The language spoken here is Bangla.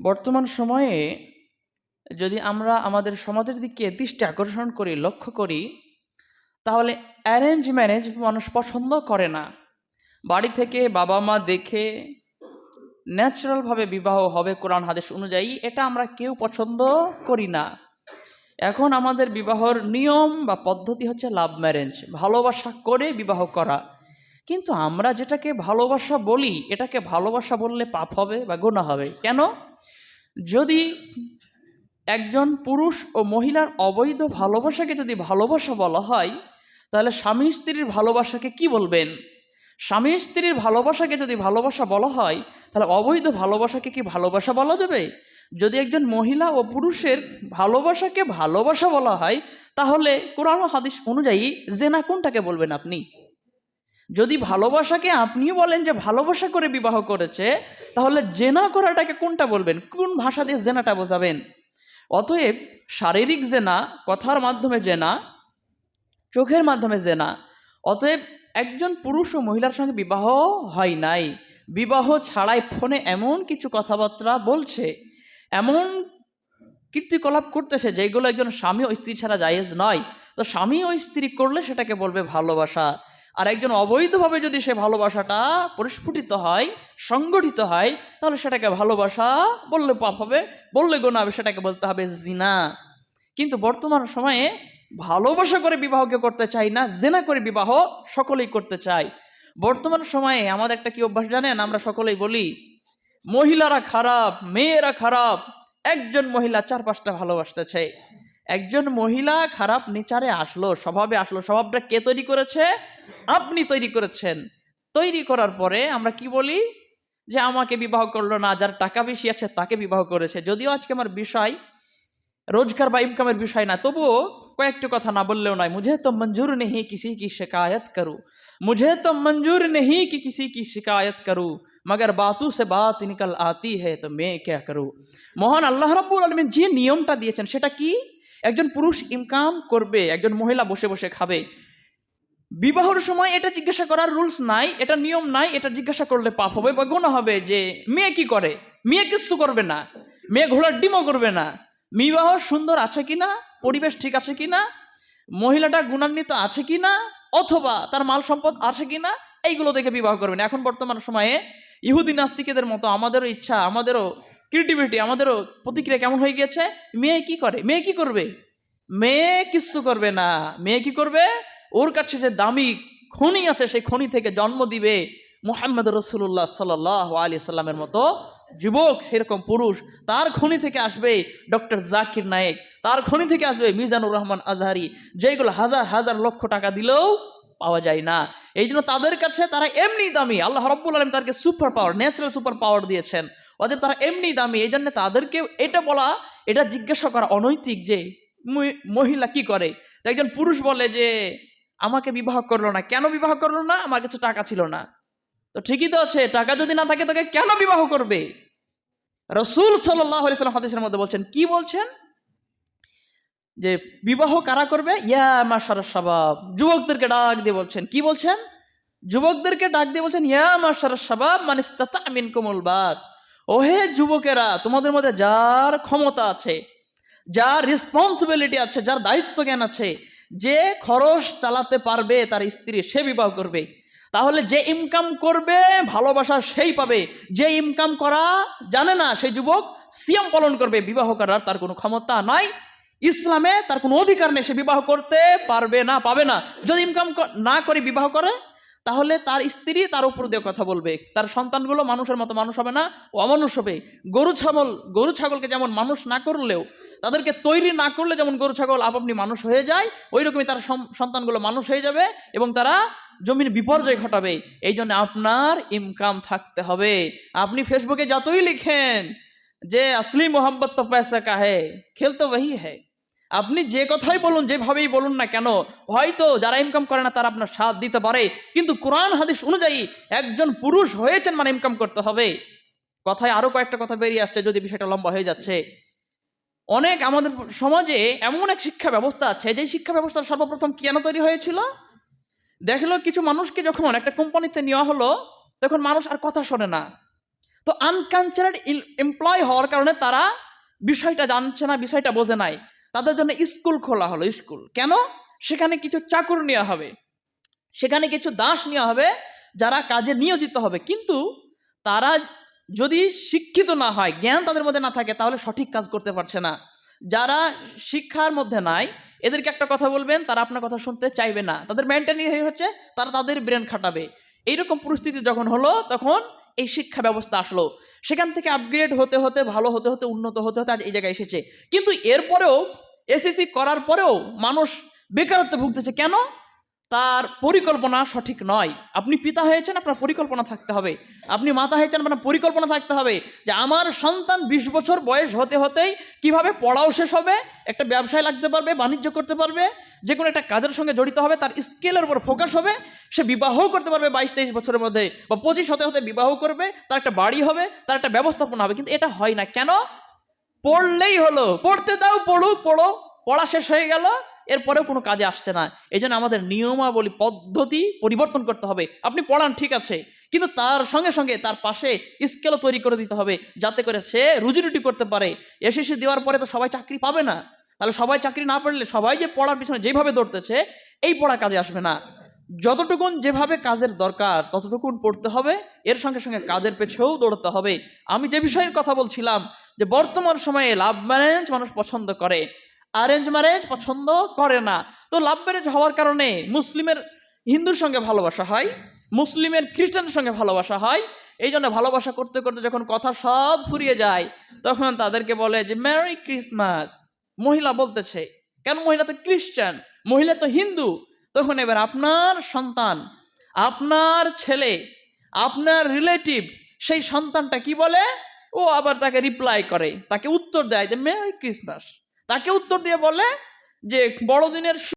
বর্তমান সময়ে যদি আমরা আমাদের সমাজের দিকে দৃষ্টি আকর্ষণ করি, লক্ষ্য করি, তাহলে অ্যারেঞ্জ ম্যারেজ মানুষ পছন্দ করে না। বাড়ি থেকে বাবা মা দেখে ন্যাচারালভাবে বিবাহ হবে কোরআন হাদিস অনুযায়ী, এটা আমরা কেউ পছন্দ করি না। এখন আমাদের বিবাহর নিয়ম বা পদ্ধতি হচ্ছে লাভ ম্যারেজ ভালোবাসা করে বিবাহ করা। কিন্তু আমরা যেটাকে ভালোবাসা বলি, এটাকে ভালোবাসা বললে পাপ হবে বা গুণা হবে। কেন? যদি একজন পুরুষ ও মহিলার অবৈধ ভালোবাসাকে যদি ভালোবাসা বলা হয়, তাহলে স্বামী স্ত্রীর ভালোবাসাকে কি বলবেন? স্বামী স্ত্রীর ভালোবাসাকে যদি ভালোবাসা বলা হয়, তাহলে অবৈধ ভালোবাসাকে কি ভালোবাসা বলা যাবে? যদি একজন মহিলা ও পুরুষের ভালোবাসাকে ভালোবাসা বলা হয়, তাহলে কোরআন হাদিস অনুযায়ী জেনা কোনটাকে বলবেন আপনি? যদি ভালোবাসাকে আপনিও বলেন যে ভালোবাসা করে বিবাহ করেছে, তাহলে জেনা করাটাকে কোনটা বলবেন? কোন ভাষা দিয়ে জেনাটা বোঝাবেন? অতএব শারীরিক জেনা, কথার মাধ্যমে জেনা, চোখের মাধ্যমে জেনা। অতএব একজন পুরুষ ও মহিলার সঙ্গে বিবাহ হয় নাই। বিবাহ ছাড়াই ফোনে এমন কিছু কথাবার্তা বলছে, এমন কীর্তিকলাপ করতেছে যেগুলো একজন স্বামী ও স্ত্রী ছাড়া জায়েজ নয়। তো স্বামী ও স্ত্রী করলে সেটাকে বলবে ভালোবাসা। আর একজন অবৈধভাবে যদি সে ভালোবাসাটা পরিস্ফুটিত হয়, সংগঠিত হয়, তাহলে সেটাকে ভালোবাসা বললে পাপ হবে, বললে গোনা হবে, সেটাকে বলতে হবে জিনা। কিন্তু বর্তমান সময়ে ভালোবাসা করে বিবাহকে করতে চাই না, জেনা করে বিবাহ সকলেই করতে চাই বর্তমান সময়ে আমাদের একটা কি অভ্যাস জানেন? আমরা সকলেই বলি, মহিলারা খারাপ, মেয়েরা খারাপ, একজন মহিলা চার পাঁচটা ভালোবাসতে ভালোবাসতেছে একজন মহিলা খারাপ নেচারে আসলো, স্বভাবে আসলো, স্বভাবটা কে তৈরি করেছে? আপনি তৈরি করেছেন। তৈরি করার পরে আমরা কি বলি? যে আমাকে বিবাহ করল না, যার টাকা বেশি আছে তাকে বিবাহ করেছে। যদিও আজকে আমার বিষয় রোজগার বা ইনকামের বিষয় না, তবুও কয়েকটি কথা না বললেও নয়। মুঝে তো মঞ্জুর নেহি কিসি কি শিকায়ত করু? মুঝে তো মঞ্জুর নেহি কি কিসি কি শিকায়ত করু? মগর বাতু সে বাত নিকল আতি হে, তো মে ক্যা করু? মহান আল্লাহ রব্বুল আলমিন যে নিয়মটা দিয়েছেন, সেটা কি? একজন পুরুষ ইনকাম করবে, একজন মহিলা বসে বসে খাবে। বিবাহর সময় এটা জিজ্ঞাসা করার রুলস নাই, এটা নিয়ম নাই, এটা জিজ্ঞাসা করলে পাপ হবে, বা গোনা হবে যে মেয়ে কি করে? মেয়ে কিচ্ছু করবে না, মেয়ে ঘোড়ার ডিমও করবে না। বিবাহ সুন্দর আছে কিনা, পরিবেশ ঠিক আছে কি না মহিলাটা গুণান্বিত আছে কিনা, অথবা তার মাল সম্পদ আছে কি না এইগুলো দেখে বিবাহ করবেন এখন বর্তমান সময়ে ইহুদি নাস্তিকেদের মতো আমাদেরও ইচ্ছা, আমাদেরও ক্রিয়েটিভিটি আমাদেরও প্রতিক্রিয়া কেমন হয়ে গিয়েছে? মেয়ে কি করে? মেয়ে কি করবে? মেয়ে কিচ্ছু করবে না। মেয়ে কি করবে? ওর কাছে যে দামি খনি আছে, সেই খনি থেকে জন্ম দিবে মোহাম্মদ রসুল্লাহ সাল আলি সাল্লামের মতো যুবক, সেরকম পুরুষ। তার খনি থেকে আসবে ডক্টর জাকির নায়েক। তার খনি থেকে আসবে মিজানুর রহমান আজহারি। যেগুলো হাজার হাজার লক্ষ টাকা দিলেও পাওয়া যায় না। এই জন্য তাদের কাছে তারা এমনি দামি। আল্লাহ রব্বুল আলম তাদেরকে super power natural super power দিয়েছেন। অতএব তারা এমনি দামি। এই জন্য তাদেরকে এটা বলা, এটা জিজ্ঞাসা করা অনৈতিক যে মহিলা কি করে? তো একজন পুরুষ বলে যে, আমাকে বিবাহ করল না। কেন বিবাহ করল না? আমার কাছে টাকা ছিল না। তো ঠিকই তো আছে, টাকা যদি না থাকে তোকে কেন বিবাহ করবে? রসুল সাল্লাহ সাল্লাম হাদিসের মধ্যে বলছেন, কি বলছেন? যে বিবাহ কারা করবে? ইয়া মাসার সাবাব যুবকদেরকে ডাক দিয়ে বলছেন। কি বলছেন? যুবকদেরকে ডাক দিয়ে বলছেন, ইয়া মাসার সাবাব মানে আমিন কোমল বাদ ওহে যুবকেরা, তোমাদের মধ্যে যার ক্ষমতা আছে, যার রেসপন্সিবিলিটি আছে, যার দায়িত্ব জ্ঞান আছে, যে খরচ চালাতে পারবে তার স্ত্রী, সে বিবাহ করবে। তাহলে যে ইনকাম করবে, ভালোবাসা সেই পাবে। যে ইনকাম করা জানে না সেই যুবক সিয়াম পালন করবে। বিবাহ করার তার কোনো ক্ষমতা নাই। ইসলামে তার কোনো অধিকার নেই, সে বিবাহ করতে পারবে না, পাবে না। যদি ইনকাম না করে বিবাহ করে, তাহলে তার স্ত্রী তার উপর দিয়ে কথা বলবে। তার সন্তানগুলো মানুষের মতো মানুষ হবে না ও অমানুষ হবে। গরু ছাগল, গরু ছাগলকে যেমন মানুষ না করলেও, তাদেরকে তৈরি না করলে যেমন গরু ছাগল আপনি মানুষ হয়ে যায় ওই রকমই তার সন্তানগুলো মানুষ হয়ে যাবে এবং তারা জমির বিপর্যয় ঘটাবে। এই জন্য আপনার ইনকাম থাকতে হবে। আপনি ফেসবুকে যতই লিখেন যে, আসলি মোহাম্মদ তো পয়সা কাহে? খেল তো ওই হ্যাঁ আপনি যে কথাই বলুন, যেভাবেই বলুন না কেন, হয়তো যারা ইনকাম করে না তারা আপনার সাথ দিতে পারে। কিন্তু কোরআন, হাদিস অনুযায়ী একজন পুরুষ হয়েছেন মানে ইনকাম করতে হবে। কথায় আরও কয়েকটা কথা বেরিয়ে আসছে, যদি বিষয়টা লম্বা হয়ে যাচ্ছে। অনেক আমাদের সমাজে এমন এক শিক্ষা ব্যবস্থা আছে যে শিক্ষা ব্যবস্থা সর্বপ্রথম কেন তৈরি হয়েছিল? দেখল কিছু মানুষকে যখন একটা কোম্পানিতে নেওয়া হলো, তখন মানুষ আর কথা শোনে না। তো আনকালচারাল এমপ্লয় হওয়ার কারণে তারা বিষয়টা জানছে না, বিষয়টা বোঝে নাই। তাদের জন্য স্কুল খোলা হলো, স্কুল। কেন? সেখানে কিছু চাকর নেওয়া হবে। সেখানে কিছু দাস নেওয়া হবে, যারা কাজে নিয়োজিত হবে। কিন্তু তারা যদি শিক্ষিত না হয়, জ্ঞান তাদের মধ্যে না থাকে, তাহলে সঠিক কাজ করতে পারছে না। যারা শিক্ষার মধ্যে নাই, এদেরকে একটা কথা বলবেন, তারা আপনার কথা শুনতে চাইবে না। তাদের মেন্টালি হচ্ছে, তারা তাদের ব্রেন খাটাবে। এইরকম পরিস্থিতি যখন হলো, তখন এই শিক্ষা ব্যবস্থা আসলো। সেখান থেকে আপগ্রেড হতে হতে, ভালো হতে হতে, উন্নত হতে হতে আজ এই জায়গায় এসেছে। কিন্তু এরপরেও এসএসসি করার পরেও মানুষ বেকারত্বে ভুগতেছে। কেন? তার পরিকল্পনা সঠিক নয়। আপনি পিতা হয়েছেন, আপনার পরিকল্পনা থাকতে হবে। আপনি মাতা হয়েছেন, আপনার পরিকল্পনা থাকতে হবে যে আমার সন্তান বিশ বছর বয়স হতে হতেই কীভাবে পড়াও শেষ হবে, একটা ব্যবসায় লাগতে পারবে, বাণিজ্য করতে পারবে, যে কোনো একটা কাজের সঙ্গে জড়িত হবে, তার স্কেলের উপর ফোকাস হবে, সে বিবাহ করতে পারবে বাইশ তেইশ বছরের মধ্যে বা পঁচিশ হতে হতে বিবাহ করবে, তার একটা বাড়ি হবে, তার একটা ব্যবস্থাপনা হবে, কিন্তু এটা হয় না। কেন? পড়লেই হলো, পড়তে দাও, পড়ুক, পড়ো, পড়া শেষ হয়ে গেল এরপরেও কোনো কাজে আসছে না। এই জন্য আমাদের নিয়মাবলী, পদ্ধতি পরিবর্তন করতে হবে। আপনি পড়ান, ঠিক আছে। কিন্তু তার সঙ্গে সঙ্গে তার পাশে স্কেলও তৈরি করে দিতে হবে, যাতে করে সে রুজি রুটি করতে পারে। এসএসসি দেওয়ার পরে তো সবাই চাকরি পাবে না। তাহলে সবাই চাকরি না পড়লে সবাই যে পড়ার পিছনে যেভাবে দৌড়তেছে, এই পড়া কাজে আসবে না। যতটুকুন যেভাবে কাজের দরকার, ততটুকুন পড়তে হবে। এর সঙ্গে সঙ্গে কাজের পেছেও দৌড়তে হবে। আমি যে বিষয়ের কথা বলছিলাম, যে বর্তমান সময়ে লাভ ম্যারেজ মানুষ পছন্দ করে। অ্যারেঞ্জ ম্যারেজ পছন্দ করে না। তো লাভ ম্যারেজ হওয়ার কারণে মুসলিমের হিন্দুর সঙ্গে ভালোবাসা হয়, মুসলিমের খ্রিস্টানের সঙ্গে ভালোবাসা হয়। এই জন্য ভালোবাসা করতে করতে যখন কথা সব ফুরিয়ে যায়, তখন তাদেরকে বলে যে ম্যারি ক্রিসমাস মহিলা বলতেছে, কেন মহিলা তো খ্রিস্টান? মহিলা তো হিন্দু। তখন এবার আপনার সন্তান, আপনার ছেলে, আপনার রিলেটিভ সেই সন্তানটা কি বলে? ও আবার তাকে রিপ্লাই করে, তাকে উত্তর দেয় যে মেরি ক্রিসমাস তাকে উত্তর দিয়ে বলে যে বড়দিনের